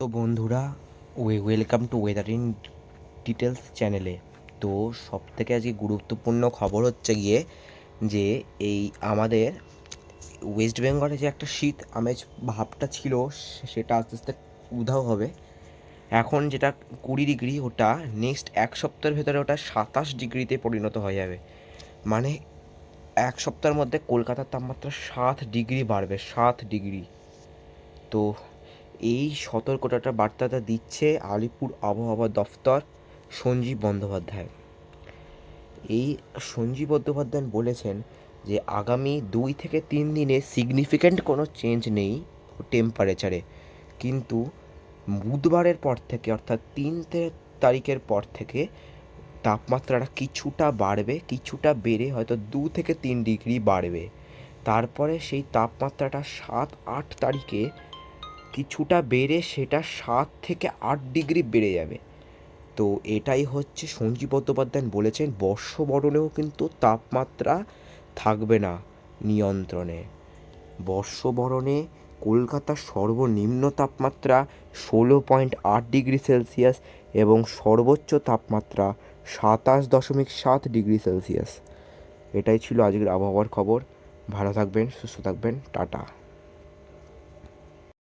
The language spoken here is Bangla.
তো বন্ধুরা way welcome to weather in details চ্যানেলে তো সব থেকে আজকে গুরুত্বপূর্ণ খবর হচ্ছে গিয়ে যে, এই আমাদের ওয়েস্ট বেঙ্গলে যে একটা শীত আমেজ ভাবটা ছিল, সেটা আস্তে আস্তে উধাও হবে। এখন যেটা কুড়ি ডিগ্রি, ওটা নেক্সট এক সপ্তাহের ভেতরে ওটা সাতাশ ডিগ্রিতে পরিণত হয়ে যাবে। মানে এক সপ্তাহের মধ্যে কলকাতার তাপমাত্রা সাত ডিগ্রি বাড়বে, সাত ডিগ্রি। তো এই সতর্কতাটা বার্তাটা দিচ্ছে আলিপুর আবহাওয়া দফতর সঞ্জীব বন্দ্যোপাধ্যায়। এই সঞ্জীব বন্দ্যোপাধ্যায় বলেছেন যে আগামী দুই থেকে তিন দিনে সিগনিফিক্যান্ট কোনো চেঞ্জ নেই টেম্পারেচারে কিন্তু বুধবারের পর থেকে অর্থাৎ তিন তারিখের পর থেকে তাপমাত্রাটা কিছুটা বাড়বে, কিছুটা বেড়ে হয়তো দু থেকে তিন ডিগ্রি বাড়বে। তারপরে সেই তাপমাত্রাটা সাত আট তারিখে কিছুটা বেড়ে সেটা সাত থেকে আট ডিগ্রি বেড়ে যাবে। তো এটাই হচ্ছে সঞ্জীব বন্দ্যোপাধ্যায় বলেছেন, বর্ষবরণেও কিন্তু তাপমাত্রা থাকবে না নিয়ন্ত্রণে। বর্ষবরণে কলকাতার সর্বনিম্ন তাপমাত্রা ষোলো পয়েন্ট আট ডিগ্রি সেলসিয়াস এবং সর্বোচ্চ তাপমাত্রা সাতাশ দশমিক সাত ডিগ্রি সেলসিয়াস। এটাই ছিল আজকের আবহাওয়ার খবর। ভালো থাকবেন, সুস্থ থাকবেন, টাটা।